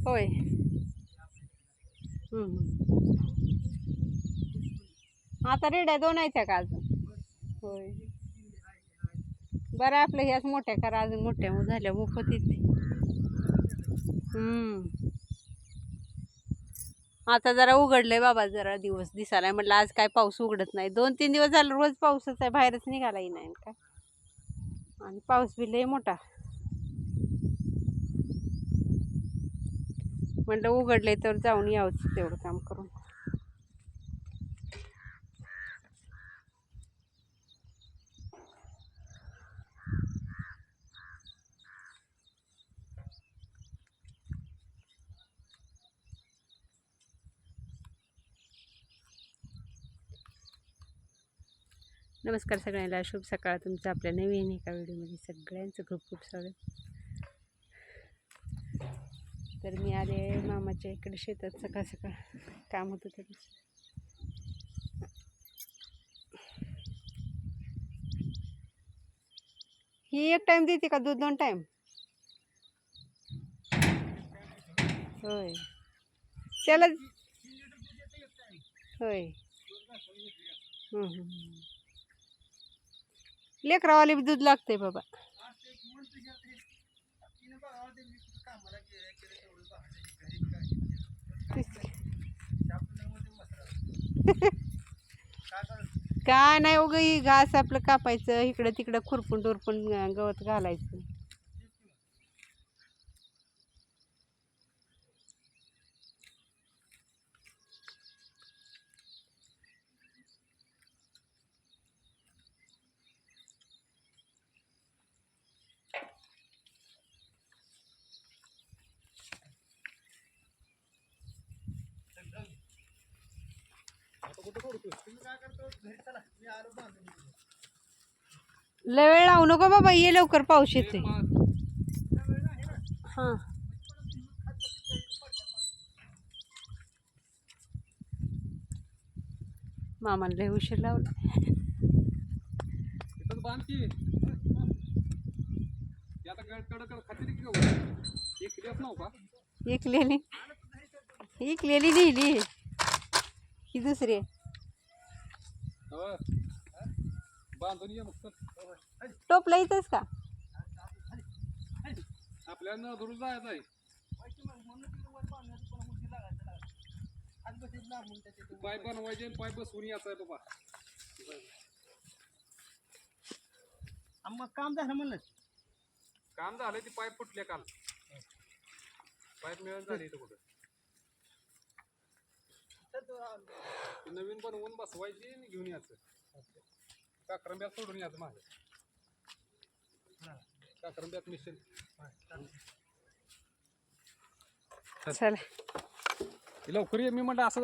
होय. आता रेड्या दोन आहेत का अजून? होय. बरं आपलं ह्याच मोठ्या करा अजून मोठ्या झाल्या मोफत येते. आता जरा उघडलंय बाबा जरा दिवस दिसायला म्हटलं आज काय पाऊस उघडत नाही. दोन तीन दिवस झालं रोज पाऊसच आहे बाहेरच निघालाही नाही काय आणि पाऊस बी लय मोठा. म्हटलं उघडले तर जाऊन यावंच तेवढं काम करून. नमस्कार सगळ्यांना शुभ सकाळ. तुमचं आपल्या नवीन एका व्हिडिओमध्ये सगळ्यांचं खूप खूप स्वागत. तर मी आले मामाच्या इकडे शेतात सकाळ सकाळ काम होतं तरी ही एक टाइम देते का दूध? दोन टाइम होय. त्याला होय. लेकरावाले बी दूध लागतंय बाबा. काय नाही उग घास आपलं कापायचं इकडं तिकडं खुरपून टुरपून गवत घालायचं. लय वेळ लावू नको बाबा ये लवकर पाऊस येतोय. हां. मामाला लय उशीर लावला. इथं बांध की ते आता कड कड कड खाते की गहू एक किलोच नाव का? इकलेली इकलेली लिहिली ही दुसरी आहे. हो. बांधून ये मग टोपला इथंच का? आपल्याला धरून जायचं आहे. पाय बनवायचे पाय बसवून यायचं आहे बाबा. मग काम झालं म्हणलं. काम झालं ते पाय फुटले काल. पाईप मिळून झाले इथं कुठं. ते नवीन बनवून बसवायची आणि घेऊन यायचं. काक्रंब्यात सोडून यायचं माझं काक्रंब्यात मिशन चला. लवकर ये मी म्हणलं असं